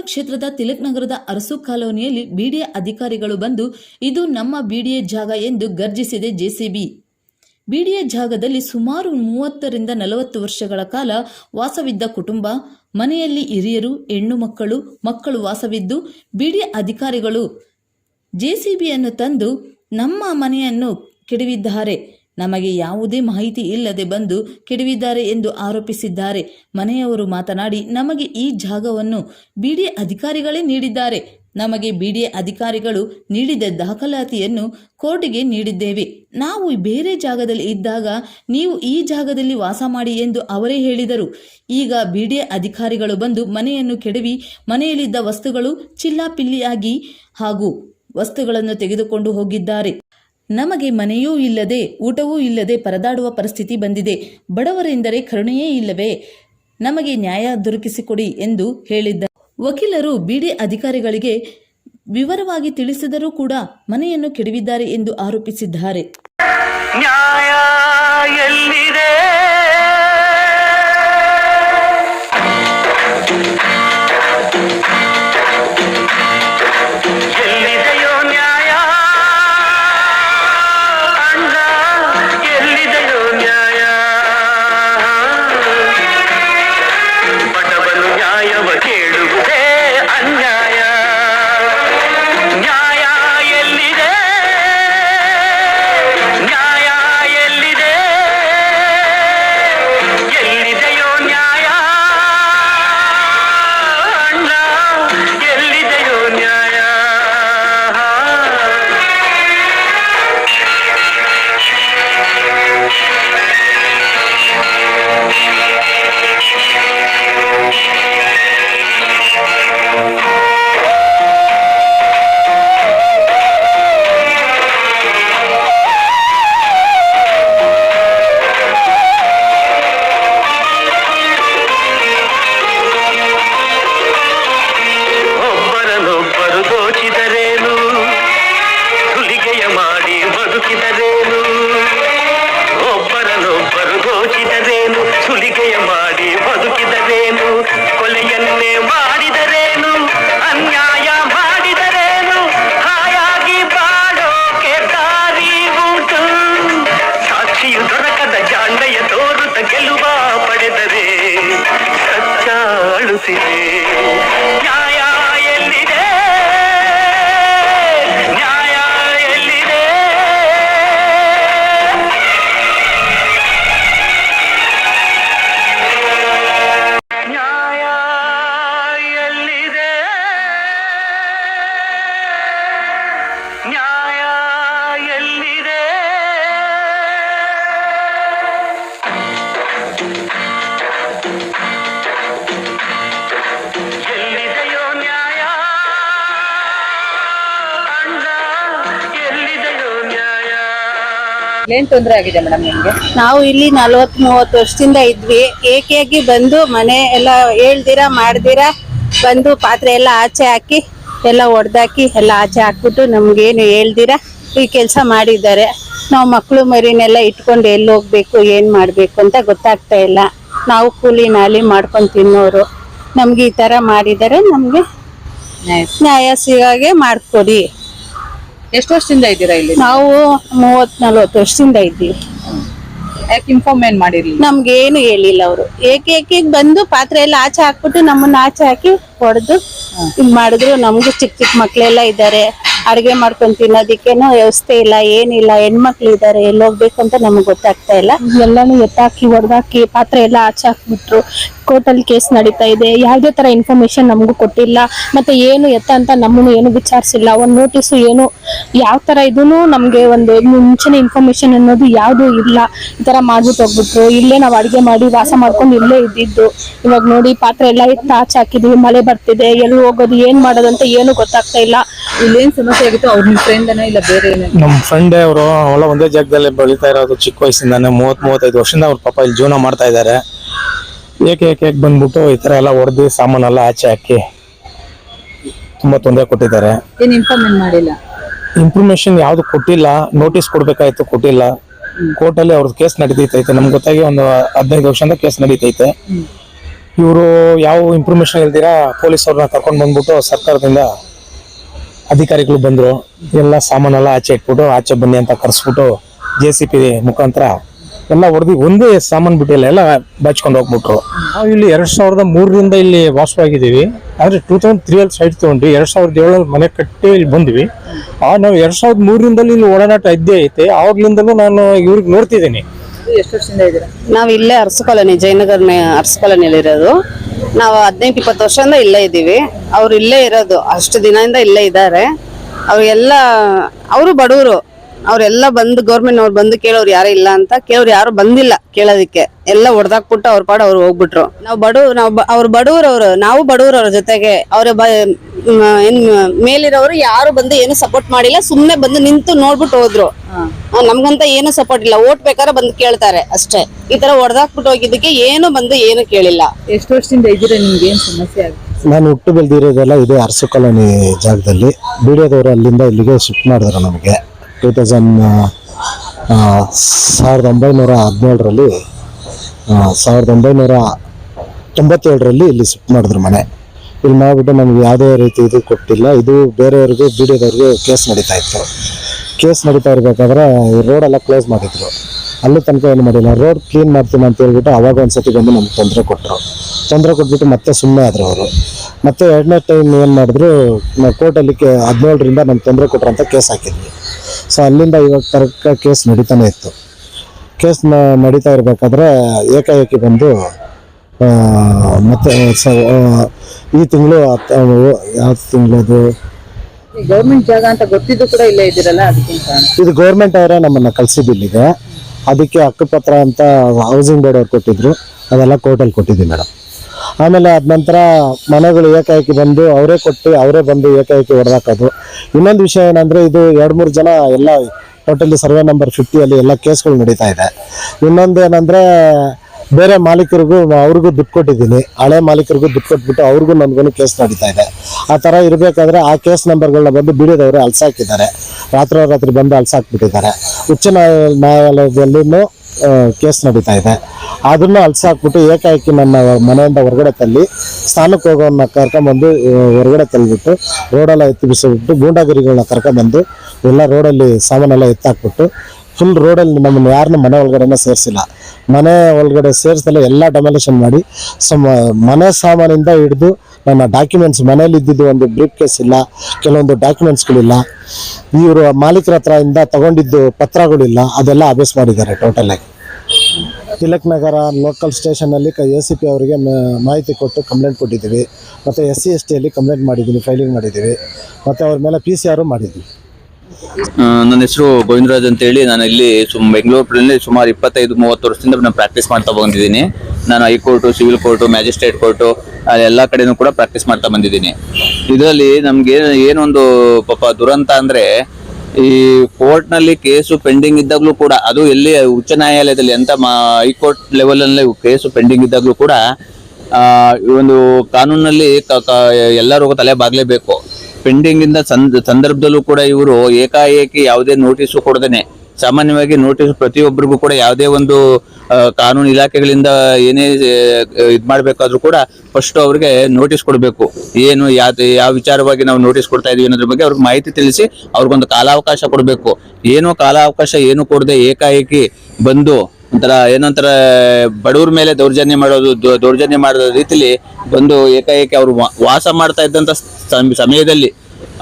ಕ್ಷೇತ್ರದ ತಿಲಕ್ ನಗರದ ಅರಸು ಕಾಲೋನಿಯಲ್ಲಿ ಬಿಡಿಎ ಅಧಿಕಾರಿಗಳು ಬಂದು, ಇದು ನಮ್ಮ ಬಿಡಿಎ ಜಾಗ ಎಂದು ಗರ್ಜಿಸಿದೆ ಜೆಸಿಬಿ. ಬಿಡಿಎ ಜಾಗದಲ್ಲಿ ಸುಮಾರು ಮೂವತ್ತರಿಂದ ನಲವತ್ತು ವರ್ಷಗಳ ಕಾಲ ವಾಸವಿದ್ದ ಕುಟುಂಬ, ಮನೆಯಲ್ಲಿ ಹಿರಿಯರು, ಹೆಣ್ಣು ಮಕ್ಕಳು ಮಕ್ಕಳು ವಾಸವಿದ್ದು, ಬಿಡಿಎ ಅಧಿಕಾರಿಗಳು ಜೆಸಿಬಿಯನ್ನು ತಂದು ನಮ್ಮ ಮನೆಯನ್ನು ಕೆಡವಿದ್ದಾರೆ. ನಮಗೆ ಯಾವುದೇ ಮಾಹಿತಿ ಇಲ್ಲದೆ ಬಂದು ಕೆಡವಿದ್ದಾರೆ ಎಂದು ಆರೋಪಿಸಿದ್ದಾರೆ. ಮನೆಯವರು ಮಾತನಾಡಿ, ನಮಗೆ ಈ ಜಾಗವನ್ನು ಬಿಡಿಎ ಅಧಿಕಾರಿಗಳೇ ನೀಡಿದ್ದಾರೆ. ನಮಗೆ ಬಿಡಿಎ ಅಧಿಕಾರಿಗಳು ನೀಡಿದ ದಾಖಲಾತಿಯನ್ನು ಕೋರ್ಟಿಗೆ ನೀಡಿದ್ದೇವೆ. ನಾವು ಬೇರೆ ಜಾಗದಲ್ಲಿ ಇದ್ದಾಗ ನೀವು ಈ ಜಾಗದಲ್ಲಿ ವಾಸ ಮಾಡಿ ಎಂದು ಅವರೇ ಹೇಳಿದರು. ಈಗ ಬಿಡಿಎ ಅಧಿಕಾರಿಗಳು ಬಂದು ಮನೆಯನ್ನು ಕೆಡವಿ, ಮನೆಯಲ್ಲಿದ್ದ ವಸ್ತುಗಳು ಚಿಲ್ಲಾಪಿಲ್ಲಿಯಾಗಿ ಹಾಗೂ ವಸ್ತುಗಳನ್ನು ತೆಗೆದುಕೊಂಡು ಹೋಗಿದ್ದಾರೆ. ನಮಗೆ ಮನೆಯೂ ಇಲ್ಲದೆ, ಊಟವೂ ಇಲ್ಲದೆ ಪರದಾಡುವ ಪರಿಸ್ಥಿತಿ ಬಂದಿದೆ. ಬಡವರೆಂದರೆ ಕರುಣೆಯೇ ಇಲ್ಲವೇ? ನಮಗೆ ನ್ಯಾಯ ದೊರಕಿಸಿಕೊಡಿ ಎಂದು ಹೇಳಿದ್ದ ವಕೀಲರು ಬಿಡಿ ಅಧಿಕಾರಿಗಳಿಗೆ ವಿವರವಾಗಿ ತಿಳಿಸಿದರೂ ಕೂಡ ಮನೆಯನ್ನು ಕೆಡವಿದ್ದಾರೆ ಎಂದು ಆರೋಪಿಸಿದ್ದಾರೆ. ಏನ್ ತೊಂದರೆ ಆಗಿದೆ ಮೇಡಮ್ ನಿಮ್ಗೆ? ನಾವು ಇಲ್ಲಿ ನಲ್ವತ್ ಮೂವತ್ತು ವರ್ಷದಿಂದ ಇದ್ವಿ. ಏಕೆಯಾಗಿ ಬಂದು ಮನೆ ಎಲ್ಲ ಹೇಳ್ದಿರಾ ಮಾಡ್ದಿರಾ ಬಂದು ಪಾತ್ರೆ ಎಲ್ಲ ಆಚೆ ಹಾಕಿ ಎಲ್ಲ ಒಡ್ದಾಕಿ ಎಲ್ಲ ಆಚೆ ಹಾಕ್ಬಿಟ್ಟು ನಮ್ಗೇನು ಹೇಳ್ದಿರಾ ಈ ಕೆಲಸ ಮಾಡಿದ್ದಾರೆ. ನಾವು ಮಕ್ಕಳು ಮರಿನೆಲ್ಲ ಇಟ್ಕೊಂಡು ಎಲ್ಲಿ ಹೋಗ್ಬೇಕು ಏನ್ ಮಾಡ್ಬೇಕು ಅಂತ ಗೊತ್ತಾಗ್ತಾ ಇಲ್ಲ. ನಾವು ಕೂಲಿ ನಾಲಿ ಮಾಡ್ಕೊಂಡು ತಿನ್ನೋರು. ನಮ್ಗೆ ಈ ತರ ಮಾಡಿದರೆ ನಮ್ಗೆ ನ್ಯಾಯ ಸಿಗಾಗೆ ಮಾಡ್ಕೊಡಿ. ಎಷ್ಟು ವರ್ಷದಿಂದ ಇದ್ದೀರಾ ಇಲ್ಲಿ? ನಾವು ಮೂವತ್ ನಲ್ವತ್ತು ವರ್ಷದಿಂದ ಇದ್ದೀವಿ. ಯಾಕೆ ಇನ್ಫಾರ್ಮ್ ಏನ್ ಮಾಡಿರ್ಲಿಲ್ಲ? ಏನು ಹೇಳಿಲ್ಲ ಅವರು. ಏಕೆ ಏಕೆ ಬಂದು ಪಾತ್ರೆ ಎಲ್ಲ ಆಚೆ ಹಾಕ್ಬಿಟ್ಟು ನಮ್ಮನ್ನ ಆಚೆ ಹಾಕಿ ಹೊಡೆದು ಇದ್ ಮಾಡಿದ್ರು. ನಮ್ಗೂ ಚಿಕ್ಕ ಚಿಕ್ಕ ಮಕ್ಳೆಲ್ಲ ಇದ್ದಾರೆ. ಅಡಿಗೆ ಮಾಡ್ಕೊಂಡ್ ತಿನ್ನೋದಿಕ್ಕೇನು ವ್ಯವಸ್ಥೆ ಇಲ್ಲ ಏನಿಲ್ಲ ಹೆಣ್ಮಕ್ಳು ಇದ್ದಾರೆ ಎಲ್ಲಿ ಹೋಗ್ಬೇಕು ಅಂತ ನಮ್ಗೆ ಗೊತ್ತಾಗ್ತಾ ಇಲ್ಲ. ಎಲ್ಲಾನು ಎತ್ತಾಕಿ ಹೊಡೆದಾಕಿ ಪಾತ್ರೆ ಎಲ್ಲ ಆಚೆ ಹಾಕ್ಬಿಟ್ರು ಕೋರ್ಟಲ್ಲಿ ಕೇಸ್ ನಡೀತಾ ಇದೆ. ಯಾವುದೇ ತರ ಇನ್ಫಾರ್ಮೇಶನ್ ನಮಗೂ ಕೊಟ್ಟಿಲ್ಲ. ಮತ್ತೆ ಏನು ಎತ್ತ ಅಂತ ನಮ್ಮನ್ನು ಏನು ವಿಚಾರಿಸಿಲ್ಲ. ಒಂದು ನೋಟಿಸು ಏನು ಯಾವ ತರ ಇದೂನು ನಮ್ಗೆ ಒಂದು ಮುಂಚಿನ ಇನ್ಫಾರ್ಮೇಶನ್ ಅನ್ನೋದು ಯಾವುದು ಇಲ್ಲ. ಈ ತರ ಮಾಡ್ಬಿಟ್ಟು ಹೋಗ್ಬಿಟ್ರು. ಇಲ್ಲೇ ನಾವು ಅಡಿಗೆ ಮಾಡಿ ವಾಸ ಮಾಡ್ಕೊಂಡು ಇಲ್ಲೇ ಇದ್ದಿದ್ದು. ಇವಾಗ ನೋಡಿ ಪಾತ್ರೆ ಎಲ್ಲ ಎತ್ತ ಆಚೆ ಹಾಕಿದೀವಿ ಮಳೆ ಬರ್ತಿದೆ. ಎಲ್ಲಿ ಹೋಗೋದು ಏನ್ ಮಾಡೋದು ಅಂತ ಏನು ಗೊತ್ತಾಗ್ತಾ ಇಲ್ಲ. ಇಲ್ಲೇನ್ ಸಮಸ್ಯೆ ಆಗಿತ್ತು ಅವ್ರ ನಿಮ್ ಫ್ರೆಂಡ್ ಇಲ್ಲ ಬೇರೆ ಏನಾದ್ರು ನಮ್ಮ ಫ್ರೆಂಡೇ ಅವರು ಅವಳ ಒಂದೇ ಜಾಗದಲ್ಲಿ ಬೆಳೀತಾ ಇರೋದು ಚಿಕ್ಕ ವಯಸ್ಸಿಂದಾನೆ ಮೂವತ್ ಮೂವತ್ತೈದು ವರ್ಷದಿಂದ ಅವ್ರ ಪಾಪ ಇಲ್ಲಿ ಜೀವನ ಮಾಡ್ತಾ ಇದ್ದಾರೆ ಏಕೆ ಏಕೆ ಏಕೆ ಬಂದ್ಬಿಟ್ಟು ಈ ತರ ಎಲ್ಲ ಹೊಡೆದು ಸಾಮಾನೆಲ್ಲ ಆಚೆ ಹಾಕಿ ತುಂಬಾ ತೊಂದರೆ ಕೊಟ್ಟಿದ್ದಾರೆ. ಏನ್ ಇನ್ಫಾರ್ಮ್ ಮಾಡಿಲ್ಲ? ಇನ್ಫಾರ್ಮೇಶನ್ ಯಾವ್ದು ಕೊಟ್ಟಿಲ್ಲ ನೋಟಿಸ್ ಕೊಡ್ಬೇಕಾಯ್ತು ಕೊಟ್ಟಿಲ್ಲ. ಕೋರ್ಟಲ್ಲಿ ಅವ್ರದ್ದು ಕೇಸ್ ನಡೀತೈತೆ ನಮ್ಗೆ ಗೊತ್ತಾಗಿ ಒಂದು ಹದಿನೈದು ವರ್ಷದಿಂದ ಕೇಸ್ ನಡೀತೈತೆ. ಇವರು ಯಾವ ಇನ್ಫಾರ್ಮೇಶನ್ ಇಲ್ದಿರಾ ಪೊಲೀಸ್ ಅವ್ರನ್ನ ಕರ್ಕೊಂಡು ಬಂದ್ಬಿಟ್ಟು ಸರ್ಕಾರದಿಂದ ಅಧಿಕಾರಿಗಳು ಬಂದ್ರು, ಎಲ್ಲ ಸಾಮಾನೆಲ್ಲ ಆಚೆ ಇಟ್ಬಿಟ್ಟು, ಆಚೆ ಬನ್ನಿ ಅಂತ ಕರೆಸ್ಬಿಟ್ಟು ಜೆ ಸಿ ಪಿ ಮುಖಾಂತರ ಎಲ್ಲ ಹೊಡೆದು ಒಂದೇ ಸಾಮಾನು ಬಿಟ್ಟಿಲ್ಲ, ಎಲ್ಲ ಬಾಚ್ಕೊಂಡು ಹೋಗ್ಬಿಟ್ರು. ನಾವು ಇಲ್ಲಿ ಎರಡು ಸಾವಿರದ ಮೂರರಿಂದ ಇಲ್ಲಿ ವಾಸವಾಗಿದ್ದೀವಿ. ಆದರೆ ಟೂ ತೌಸಂಡ್ ತ್ರೀ ಅಲ್ಲಿ ಸೈಟ್ ತೊಗೊಂಡು ಎರಡು ಸಾವಿರದ ಏಳರಲ್ಲಿ ಮನೆ ಕಟ್ಟಿ ಇಲ್ಲಿ ಬಂದ್ವಿ. ಆ, ನಾವು ಎರಡು ಸಾವಿರದ ಮೂರರಿಂದಲೂ ಇಲ್ಲಿ ಒಡನಾಟ ಇದ್ದೇ ಐತೆ. ಆವಾಗ್ಲಿಂದಲೂ ನಾನು ಇವ್ರಿಗೆ ನೋಡ್ತಿದ್ದೀನಿ. ಎಷ್ಟು ನಾವ್ ಇಲ್ಲೇ ಅರಸು ಕಾಲೋನಿ, ಜಯನಗರ್ ಅರಸು ಕಾಲೋನಿಯಲ್ಲಿ ಇರೋದು. ನಾವು ಹದಿನೆಂಟು, ಇಪ್ಪತ್ತು ವರ್ಷದಿಂದ ಇಲ್ಲೇ ಇದ್ದೀವಿ. ಅವ್ರು ಇಲ್ಲೇ ಇರೋದು. ಅಷ್ಟು ದಿನದಿಂದ ಇಲ್ಲೇ ಇದ್ದಾರೆ. ಅವ್ರಿಗೆಲ್ಲ ಅವರು ಬಡವರು. ಅವ್ರೆಲ್ಲ ಬಂದು ಗೌರ್ಮೆಂಟ್ ಅವ್ರು ಬಂದು ಕೇಳೋರು ಯಾರು ಇಲ್ಲ ಅಂತ ಕೇಳೋರು ಯಾರು ಬಂದಿಲ್ಲ ಕೇಳೋದಕ್ಕೆ. ಎಲ್ಲ ಹೊಡೆದಾಕ್ಬಿಟ್ಟು ಅವ್ರ ಪಾಡು ಅವ್ರು ಹೋಗ್ಬಿಟ್ರು. ನಾವು ಬಡವ್ರು ನಾವು ಬ- ಅವ್ರು ಬಡವ್ರು ನಾವು ಬಡವ್ರು ಅವ್ರ ಜೊತೆಗೆ ಅವ್ರ ಬ ಏನ್ ಮೇಲಿರೋರು ಯಾರು ಬಂದು ಏನು ಸಪೋರ್ಟ್ ಮಾಡಿಲ್ಲ ಸುಮ್ನೆ ಬಂದು ನಿಂತು ನೋಡ್ಬಿಟ್ಟು ಹೋದ್ರು. ನಮ್ಗಂತ ಏನು ಸಪೋರ್ಟ್ ಇಲ್ಲ. ಓಟ್ ಬೇಕಾದ್ರೆ ಬಂದು ಕೇಳ್ತಾರೆ ಅಷ್ಟೇ. ಈ ತರ ಹೊಡೆದಾಕ್ಬಿಟ್ಟು ಹೋಗಿದ್ದಕ್ಕೆ ಏನು ಬಂದು ಏನು ಕೇಳಿಲ್ಲ. ಎಷ್ಟು ವರ್ಷದಿಂದ ಇದ್ದೀರಾ ನಿಮ್ಗೆ? ಏನ್ ಸಮಸ್ಯೆ ಆಗುತ್ತೆ ನಾನು ಹುಟ್ಟು ಬೆಳೆದಿರೋದೆಲ್ಲ ಇದೆ ಅರಸು ಕಾಲೋನಿ ಜಾಗದಲ್ಲಿ. ಬಿಡಿಯೋದವರು ಅಲ್ಲಿಂದ ಇಲ್ಲಿಗೆ ಶಿಫ್ಟ್ ಮಾಡಿದ್ರು ನಮಗೆ. ಟೂ ತೌಸಂಡ್ ಸಾವಿರದ ಒಂಬೈನೂರ ಹದಿನೇಳರಲ್ಲಿ ಸಾವಿರದ ಒಂಬೈನೂರ ತೊಂಬತ್ತೇಳರಲ್ಲಿ ಇಲ್ಲಿ ಶಿಫ್ಟ್ ಮಾಡಿದ್ರು ಮನೆ. ಇಲ್ಲಿ ಮಾಡಿಬಿಟ್ಟು ನಮ್ಗೆ ಯಾವುದೇ ರೀತಿ ಇದು ಕೊಟ್ಟಿಲ್ಲ. ಇದು ಬೇರೆಯವ್ರಿಗೂ ಬಿಡಿಯೋದವ್ರಿಗೆ ಕೇಸ್ ನಡೀತಾ ಇತ್ತು. ಕೇಸ್ ನಡೀತಾ ಇರಬೇಕಾದ್ರೆ ಈ ರೋಡೆಲ್ಲ ಕ್ಲೋಸ್ ಮಾಡಿದ್ರು. ಅಲ್ಲಿ ತನಕ ಏನು ಮಾಡಿಲ್ಲ. ರೋಡ್ ಕ್ಲೀನ್ ಮಾಡ್ತೀನಿ ಅಂತ ಹೇಳ್ಬಿಟ್ಟು ಅವಾಗ ಒಂದ್ಸತಿ ಬಂದು ನಮ್ಗೆ ತೊಂದರೆ ಕೊಟ್ಟರು ತೊಂದರೆ ಕೊಟ್ಬಿಟ್ಟು ಮತ್ತೆ ಸುಮ್ಮನೆ ಆದರು ಅವರು. ಮತ್ತೆ ಎರಡನೇ ಟೈಮ್ ಏನು ಮಾಡಿದ್ರು ಕೋರ್ಟಲ್ಲಿ ಕೇ ಹದಿನೇಳರಿಂದ ನಮ್ಗೆ ತೊಂದರೆ ಕೊಟ್ಟರು ಅಂತ ಕೇಸ್ ಹಾಕಿದ್ವಿ. ಸೊ ಅಲ್ಲಿಂದ ಇವಾಗ ತರ್ಕ ಕೇಸ್ ನಡೀತಾನೆ ಇತ್ತು. ಕೇಸ್ ನಡೀತಾ ಇರಬೇಕಾದ್ರೆ ಏಕಾಏಕಿ ಬಂದು ಮತ್ತೆ ಸ ಈ ತಿಂಗಳು ಯಾವ ತಿಂಗಳು ಅದು? ಗೌರ್ಮೆಂಟ್ ಜಾಗ ಅಂತ ಗೊತ್ತಿದ್ದು ಕೂಡ ಇಲ್ಲೇ ಇದ್ದೀರಲ್ಲ ಇದು ಗೌರ್ಮೆಂಟ್ ಅವರೇ ನಮ್ಮನ್ನ ಕಳ್ಸಿದ್ದು ಇಲ್ಲಿಗೆ ಅದಕ್ಕೆ ಹಕ್ಕುಪತ್ರ ಅಂತ ಹೌಸಿಂಗ್ ಬೋರ್ಡ್ ಅವ್ರು ಕೊಟ್ಟಿದ್ರು. ಅದೆಲ್ಲ ಕೋರ್ಟಲ್ಲಿ ಕೊಟ್ಟಿದ್ದೀವಿ ಮೇಡಮ್ ಆಮೇಲೆ ಅದ ನಂತರ ಮನೆಗಳು ಏಕಾಏಕಿ ಬಂದು ಅವರೇ ಕೊಟ್ಟು ಅವರೇ ಬಂದು ಏಕಾಏಕಿ ಹೊಡೆದಾಕೋದು ಇನ್ನೊಂದು ವಿಷಯ ಏನಂದ್ರೆ ಇದು ಎರಡು ಮೂರು ಜನ ಎಲ್ಲ ಟೋಟಲಿ ಸರ್ವೆ ನಂಬರ್ ಫಿಫ್ಟಿಯಲ್ಲಿ ಎಲ್ಲ ಕೇಸ್ಗಳು ನಡೀತಾ ಇದೆ. ಇನ್ನೊಂದು ಏನಂದ್ರೆ ಬೇರೆ ಮಾಲೀಕರಿಗೂ ಅವ್ರಿಗೂ ದುಡ್ಡು ಕೊಟ್ಟಿದ್ದೀನಿ. ಹಳೆ ಮಾಲೀಕರಿಗೂ ದುಡ್ಡು ಕೊಟ್ಬಿಟ್ಟು ಅವ್ರಿಗೂ ನನ್ಗೂ ಕೇಸ್ ನಡೀತಾ ಇದೆ. ಆ ಥರ ಇರಬೇಕಾದ್ರೆ ಆ ಕೇಸ್ ನಂಬರ್ಗಳನ್ನ ಬಂದು ಬಿಡಿದವರು ಅಲ್ಸಾಕಿದ್ದಾರೆ ರಾತ್ರೋರಾತ್ರಿ ಬಂದು ಅಲ್ಸಾಕ್ಬಿಟ್ಟಿದ್ದಾರೆ ಉಚ್ಚ ನ್ಯಾಯ ನ್ಯಾಯಾಲಯದಲ್ಲೂ ಕೇಸ್ ನಡೀತಾ ಇದೆ. ಅದನ್ನು ಅಲ್ಸಾಕ್ಬಿಟ್ಟು ಏಕಾಏಕಿ ನನ್ನ ಮನೆಯಿಂದ ಹೊರಗಡೆ ತಳ್ಳಿ ಸ್ಥಾನಕ್ಕೆ ಹೋಗೋನ್ನ ಕರ್ಕೊಂಬಂದು ಹೊರಗಡೆ ತಳ್ಳಿಬಿಟ್ಟು ರೋಡೆಲ್ಲ ಎತ್ತಿ ಬಿಸಿಬಿಟ್ಟು ಗೂಂಡಾಗಿರಿಗಳನ್ನ ಕರ್ಕೊಂಬಂದು ಎಲ್ಲ ರೋಡಲ್ಲಿ ಸಾಮಾನೆಲ್ಲ ಎತ್ತಾಕ್ಬಿಟ್ಟು ಫುಲ್ ರೋಡಲ್ಲಿ ನಮ್ಮನ್ನು ಯಾರನ್ನೂ ಮನೆ ಒಳಗಡೆನ ಸೇರಿಸಿಲ್ಲ. ಮನೆ ಒಳಗಡೆ ಸೇರಿಸಲ್ಲ ಎಲ್ಲ ಡೊಮಿನೇಷನ್ ಮಾಡಿ ಸಮ ಮನೆ ಸಾಮಾನಿಂದ ಹಿಡಿದು ನನ್ನ ಡಾಕ್ಯುಮೆಂಟ್ಸ್ ಮನೇಲಿ ಇದ್ದಿದ್ದು ಒಂದು ಬ್ರೀಫ್ ಕೇಸ್ ಇಲ್ಲ ಕೆಲವೊಂದು ಡಾಕ್ಯುಮೆಂಟ್ಸ್ಗಳಿಲ್ಲ ಇವರು ಮಾಲೀಕರ ಹತ್ರ ಇಂದ ತಗೊಂಡಿದ್ದು ಪತ್ರಗಳಿಲ್ಲ ಅದೆಲ್ಲ ಅಭ್ಯಾಸ ಮಾಡಿದ್ದಾರೆ ಟೋಟಲ್ ಆಗಿ. ತಿಲಕ್ ನಗರ ಲೋಕಲ್ ಸ್ಟೇಷನಲ್ಲಿ ಎ ಸಿ ಪಿ ಅವರಿಗೆ ಮಾಹಿತಿ ಕೊಟ್ಟು ಕಂಪ್ಲೇಂಟ್ ಕೊಟ್ಟಿದ್ದೀವಿ. ಮತ್ತು ಎಸ್ ಸಿ ಎಸ್ ಟಿಯಲ್ಲಿ ಕಂಪ್ಲೇಂಟ್ ಮಾಡಿದ್ದೀವಿ ಫೈಲಿಂಗ್ ಮಾಡಿದ್ದೀವಿ. ಮತ್ತು ಅವ್ರ ಮೇಲೆ ಪಿ ಸಿ ಆರು ಮಾಡಿದ್ವಿ ಆ, ನನ್ನ ಹೆಸರು ಗೋವಿಂದರಾಜ್ ಅಂತೇಳಿ. ನಾನು ಇಲ್ಲಿ ಸುಮ್ ಬೆಂಗಳೂರಿನಲ್ಲಿ ಸುಮಾರು ಇಪ್ಪತ್ತೈದು, ಮೂವತ್ತು ವರ್ಷದಿಂದ ನಾನು ಪ್ರಾಕ್ಟೀಸ್ ಮಾಡ್ತಾ ಬಂದಿದ್ದೀನಿ. ನಾನು high court civil court magistrate court ಎಲ್ಲ ಕಡೆನೂ ಕೂಡ ಪ್ರಾಕ್ಟೀಸ್ ಮಾಡ್ತಾ ಬಂದಿದ್ದೀನಿ. ಇದರಲ್ಲಿ ನಮಗೆ ಏನೊಂದು ಪಾಪ ದುರಂತ ಅಂದರೆ, ಈ ಕೋರ್ಟ್ನಲ್ಲಿ ಕೇಸು ಪೆಂಡಿಂಗ್ ಇದ್ದಾಗಲೂ ಕೂಡ, ಅದು ಎಲ್ಲಿ ಉಚ್ಚ ನ್ಯಾಯಾಲಯದಲ್ಲಿ ಅಂತ ಹೈಕೋರ್ಟ್ ಲೆವೆಲಲ್ಲಿ ಕೇಸು ಪೆಂಡಿಂಗ್ ಇದ್ದಾಗಲೂ ಕೂಡ ಈ ಒಂದು ಕಾನೂನಲ್ಲಿ ಕ- ಕ- ಎಲ್ಲರೂ ತಲೆ ಬಾಗ್ಲೇಬೇಕು. ಪೆಂಡಿಂಗ್ ಇಂದ ಸಂದರ್ಭದಲ್ಲೂ ಕೂಡ ಇವರು ಏಕಾಏಕಿ ಯಾವುದೇ ನೋಟಿಸ್ ಕೊಡದೇನೆ. ಸಾಮಾನ್ಯವಾಗಿ ನೋಟಿಸ್ ಪ್ರತಿಯೊಬ್ಬರಿಗೂ ಕೂಡ ಯಾವುದೇ ಒಂದು ಕಾನೂನು ಇಲಾಖೆಗಳಿಂದ ಏನೇ ಇದು ಮಾಡಬೇಕಾದ್ರೂ ಕೂಡ ಫಸ್ಟ್ ಅವ್ರಿಗೆ ನೋಟಿಸ್ ಕೊಡಬೇಕು. ಏನು ಯಾವ ಯಾವ ವಿಚಾರವಾಗಿ ನಾವು ನೋಟಿಸ್ ಕೊಡ್ತಾ ಇದೀವಿ ಅನ್ನೋದ್ರ ಬಗ್ಗೆ ಅವ್ರಿಗೆ ಮಾಹಿತಿ ತಿಳಿಸಿ ಅವ್ರಿಗೊಂದು ಕಾಲಾವಕಾಶ ಕೊಡಬೇಕು. ಏನು ಕಾಲಾವಕಾಶ ಏನು ಕೊಡದೆ ಏಕಾಏಕಿ ಬಂದು ಒಂಥರ ಏನೊಂಥರ ಬಡವ್ರ ಮೇಲೆ ದೌರ್ಜನ್ಯ ಮಾಡೋದು ದೌರ್ಜನ್ಯ ಮಾಡೋ ರೀತಿಲಿ ಬಂದು ಏಕಾಏಕಿ ಅವರು ವಾಸ ಮಾಡ್ತಾ ಇದ್ದಂತ ಸಮ್- ಸಮಯದಲ್ಲಿ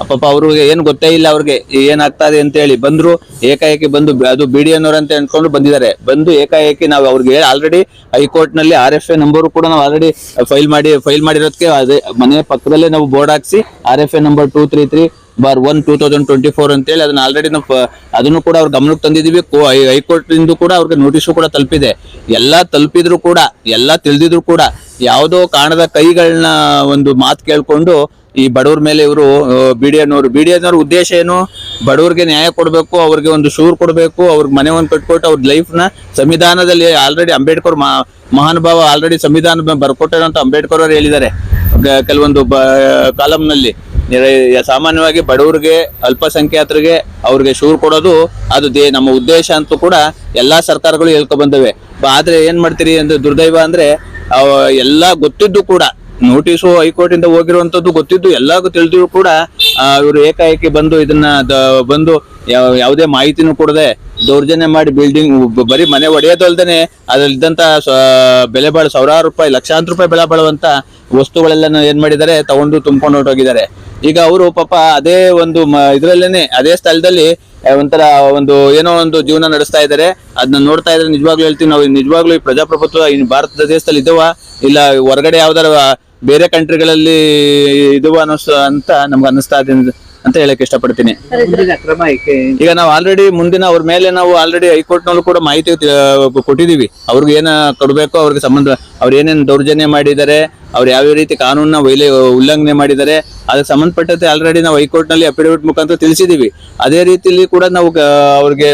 ಪಾಪ ಅವ್ರಿಗೆ ಏನು ಗೊತ್ತೇ ಇಲ್ಲ ಅವ್ರಿಗೆ ಏನಾಗ್ತಾ ಇದೆ ಅಂತ ಹೇಳಿ ಬಂದ್ರು, ಏಕಾಏಕಿ ಬಂದು ಅದು ಬಿ ಡಿ ಅಂತ ಅಂದ್ಕೊಂಡು ಬಂದಿದ್ದಾರೆ. ಬಂದು ಏಕಾಏಕಿ ನಾವು ಅವ್ರಿಗೆ ಆಲ್ರೆಡಿ ಹೈಕೋರ್ಟ್ನಲ್ಲಿ ಆರ್ ಎಫ್ ಎ ನಂಬರ್ ಕೂಡ ನಾವು ಆಲ್ರೆಡಿ ಫೈಲ್ ಮಾಡಿ, ಫೈಲ್ ಮಾಡಿರೋದಕ್ಕೆ ಅದೇ ಮನೆ ಪಕ್ಕದಲ್ಲೇ ನಾವು ಬೋರ್ಡ್ ಹಾಕ್ಸಿ, R F A number two three three bar one two thousand twenty four ಅಂತೇಳಿ ಅದನ್ನ ಆಲ್ರೆಡಿ ಪ- ಅದನ್ನು ಕೂಡ ಅವ್ರ ಗಮನಕ್ಕೆ ಹೈ- ಹೈಕೋರ್ಟ್ ಇಂದ ಕೂಡ ಅವ್ರಿಗೆ ನೋಟಿಸು ಕೂಡ ತಲುಪಿದೆ. ಎಲ್ಲ ತಲುಪಿದ್ರು ಕೂಡ, ಎಲ್ಲ ತಿಳಿದಿದ್ರು ಕೂಡ ಯಾವುದೋ ಕಾಣದ ಕೈಗಳನ್ನ ಒಂದು ಮಾತು ಕೇಳಿಕೊಂಡು ಈ ಬಡವ್ರ ಮೇಲೆ ಇವರು ಬಿ ಡಿ ಎಡ್ನವರು ಬಿ ಡಿ ಬಿಡಿಯನ್ನೋರ್ ಉದ್ದೇಶ ಏನು? ಬಡವ್ರಿಗೆ ನ್ಯಾಯ ಕೊಡಬೇಕು, ಅವ್ರಿಗೆ ಒಂದು ಶೂರ್ ಕೊಡಬೇಕು, ಅವ್ರಿಗೆ ಮನೆ ಒಂದು ಕಟ್ಕೊಟ್ಟು ಅವ್ರ ಲೈಫ್ನ ಸಂವಿಧಾನದಲ್ಲಿ ಆಲ್ರೆಡಿ ಅಂಬೇಡ್ಕರ್ ಮಹಾ ಮಹಾನುಭಾವ ಆಲ್ರೆಡಿ ಸಂವಿಧಾನ ಬರ್ಕೊಟ್ಟಂತ ಅಂಬೇಡ್ಕರ್ ಅವರು ಹೇಳಿದ್ದಾರೆ. ಕೆಲವೊಂದು ಕಾಲಂನಲ್ಲಿ ಸಾಮಾನ್ಯವಾಗಿ ಬಡವರಿಗೆ, ಅಲ್ಪಸಂಖ್ಯಾತರಿಗೆ ಅವ್ರಿಗೆ ಶೂರ್ ಕೊಡೋದು ಅದು ನಮ್ಮ ಉದ್ದೇಶ ಅಂತೂ ಕೂಡ ಎಲ್ಲಾ ಸರ್ಕಾರಗಳು ಹೇಳ್ಕೊ ಬಂದವೆ. ಆದ್ರೆ ಏನ್ ಮಾಡ್ತೀರಿ ಅಂದ್ರೆ ದುರ್ದೈವ ಅಂದ್ರೆ ಎಲ್ಲಾ ಗೊತ್ತಿದ್ದು ಕೂಡ, ನೋಟಿಸು ಹೈಕೋರ್ಟ್ ಇಂದ ಹೋಗಿರುವಂತದ್ದು ಗೊತ್ತಿದ್ದು ಎಲ್ಲಾಗೂ ತಿಳಿದ್ರು ಕೂಡ ಇವರು ಏಕಾಏಕಿ ಬಂದು ಇದನ್ನ ಬಂದು ಯಾವುದೇ ಮಾಹಿತಿನೂ ಕೊಡದೆ ದೌರ್ಜನ್ಯ ಮಾಡಿ ಬಿಲ್ಡಿಂಗ್ ಬರೀ ಮನೆ ಒಡೆಯೋದಲ್ದೇನೆ ಅದ್ರಲ್ಲಿದ್ದಂತ ಬೆಲೆ ಬಾಳ ಸಾವಿರಾರು ರೂಪಾಯಿ, ಲಕ್ಷಾಂತರ ರೂಪಾಯಿ ಬೆಲೆ ಬಾಳುವಂತ ವಸ್ತುಗಳೆಲ್ಲ ಏನ್ ಮಾಡಿದ್ದಾರೆ, ತಗೊಂಡು ತುಂಬ್ಕೊಂಡು ಹೊರಟೋಗಿದ್ದಾರೆ. ಈಗ ಅವರು ಪಾಪ ಅದೇ ಒಂದು ಇದ್ರಲ್ಲೇನೆ, ಅದೇ ಸ್ಥಳದಲ್ಲಿ ಒಂಥರ ಒಂದು ಏನೋ ಒಂದು ಜೀವನ ನಡೆಸ್ತಾ ಇದ್ದಾರೆ ಅದನ್ನ ನೋಡ್ತಾ ಇದ್ರೆ ನಿಜವಾಗ್ಲೂ ಹೇಳ್ತೀವಿ ನಾವು ನಿಜವಾಗ್ಲೂ ಈ ಪ್ರಜಾಪ್ರಭುತ್ವ ಭಾರತ ದೇಶದಲ್ಲಿ ಇದಾವ? ಇಲ್ಲ ಹೊರಗಡೆ ಯಾವ್ದಾರ ಬೇರೆ ಕಂಟ್ರಿಗಳಲ್ಲಿ ಇದುವ ಅನ್ನಿಸ್ ಅಂತ ನಮ್ಗೆ ಅನ್ನಿಸ್ತಾ ಇದೆ. ಅಂತ ಹೇಳಕ್ ಇಷ್ಟಪಡ್ತೀನಿ. ಈಗ ನಾವು ಆಲ್ರೆಡಿ ಮುಂದಿನ ಅವ್ರ ಮೇಲೆ ನಾವು ಆಲ್ರೆಡಿ ಹೈಕೋರ್ಟ್ ನಲ್ಲೂ ಕೂಡ ಮಾಹಿತಿ ಕೊಟ್ಟಿದೀವಿ ಅವ್ರಿಗೆ ಏನ ಕೊಡ್ಬೇಕು ಅವ್ರಿಗೆ ಸಂಬಂಧ ಅವ್ರ ಏನೇನು ದೌರ್ಜನ್ಯ ಮಾಡಿದ್ದಾರೆ ಅವ್ರು ಯಾವ ರೀತಿ ಕಾನೂನ ವೈಲೇ ಉಲ್ಲಂಘನೆ ಮಾಡಿದ್ದಾರೆ ಅದಕ್ಕೆ ಸಂಬಂಧಪಟ್ಟಂತೆ ಆಲ್ರೆಡಿ ನಾವು ಹೈಕೋರ್ಟ್ನಲ್ಲಿ ಅಫಿಡವಿಟ್ ಮುಖಾಂತರ ತಿಳಿಸಿದೀವಿ ಅದೇ ರೀತಿಲಿ ಕೂಡ ನಾವು ಅವ್ರಿಗೆ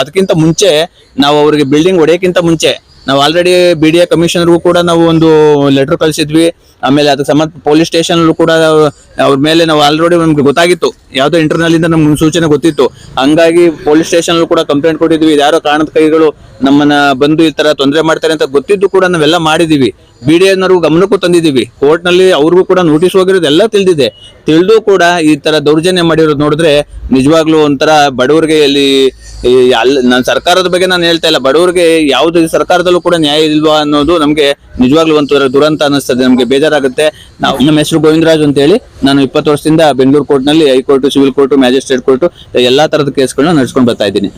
ಅದಕ್ಕಿಂತ ಮುಂಚೆ ನಾವು ಅವ್ರಿಗೆ ಬಿಲ್ಡಿಂಗ್ ಹೊಡೆಯಕ್ಕಿಂತ ಮುಂಚೆ ನಾವು ಆಲ್ರೆಡಿ ಬಿ ಡಿ ಎ ಕಮಿಷನರ್ಗೂ ಕೂಡ ನಾವು ಒಂದು ಲೆಟರ್ ಕಳಿಸಿದ್ವಿ. ಆಮೇಲೆ ಅದಕ್ಕೆ ಸಂಬಂಧ ಪೊಲೀಸ್ ಸ್ಟೇಷನ್ ಕೂಡ ಅವ್ರ ಮೇಲೆ ನಾವು ಆಲ್ರೆಡಿ ನಮ್ಗೆ ಗೊತ್ತಾಗಿತ್ತು. ಯಾವ್ದೋ ಇಂಟರ್ನಲ್ ಇಂದ ನಮ್ಗೆ ಸೂಚನೆ ಗೊತ್ತಿತ್ತು. ಹಂಗಾಗಿ ಪೊಲೀಸ್ ಸ್ಟೇಷನ್ ಕೂಡ ಕಂಪ್ಲೇಂಟ್ ಕೊಟ್ಟಿದ್ವಿ. ಯಾರೋ ಕಾರಣದ ಕೈಗಳು ನಮ್ಮನ್ನ ಬಂದು ಈ ತರ ತೊಂದರೆ ಮಾಡ್ತಾರೆ ಅಂತ ಗೊತ್ತಿದ್ದು ಕೂಡ ನಾವೆಲ್ಲ ಮಾಡಿದೀವಿ. ಬಿ ಡಿ ಗಮನಕ್ಕೂ ತಂದಿದೀವಿ. ಕೋರ್ಟ್ನಲ್ಲಿ ಅವ್ರಿಗೂ ಕೂಡ ನೋಟಿಸ್ ಹೋಗಿರೋದು ಎಲ್ಲ ತಿಳಿದಿದೆ. ತಿಳಿದು ಕೂಡ ಈ ತರ ದೌರ್ಜನ್ಯ ಮಾಡಿರೋದು ನೋಡಿದ್ರೆ ನಿಜವಾಗ್ಲೂ ಒಂಥರ ಬಡವರಿಗೆ ಇಲ್ಲಿ ನಾನು ಸರ್ಕಾರದ ಬಗ್ಗೆ ನಾನು ಹೇಳ್ತಾ ಇಲ್ಲ. ಬಡವರಿಗೆ ಯಾವ್ದು ಸರ್ಕಾರದಲ್ಲೂ ಕೂಡ ನ್ಯಾಯ ಇಲ್ವಾ ಅನ್ನೋದು ನಮ್ಗೆ ನಿಜವಾಗ್ಲೂ ಒಂಥರ ದುರಂತ ಅನ್ನಿಸ್ತದೆ ನಮ್ಗೆ ಬೇಜಾರಾಗುತ್ತೆ. ನಾವು ನಮ್ಮ ಹೆಸರು ಗೋವಿಂದರಾಜ್ ಅಂತ ಹೇಳಿ ನಾನು ಇಪ್ಪತ್ತು ವರ್ಷದಿಂದ ಬೆಂಗಳೂರು ಕೋರ್ಟ್ನಲ್ಲಿ high court, civil court, magistrate court, ಎಲ್ಲಾ ತರದ ಕೇಸ್ಗಳನ್ನ ನಡೆಸ್ಕೊಂಡು ಬರ್ತಾ ಇದ್ದೀನಿ.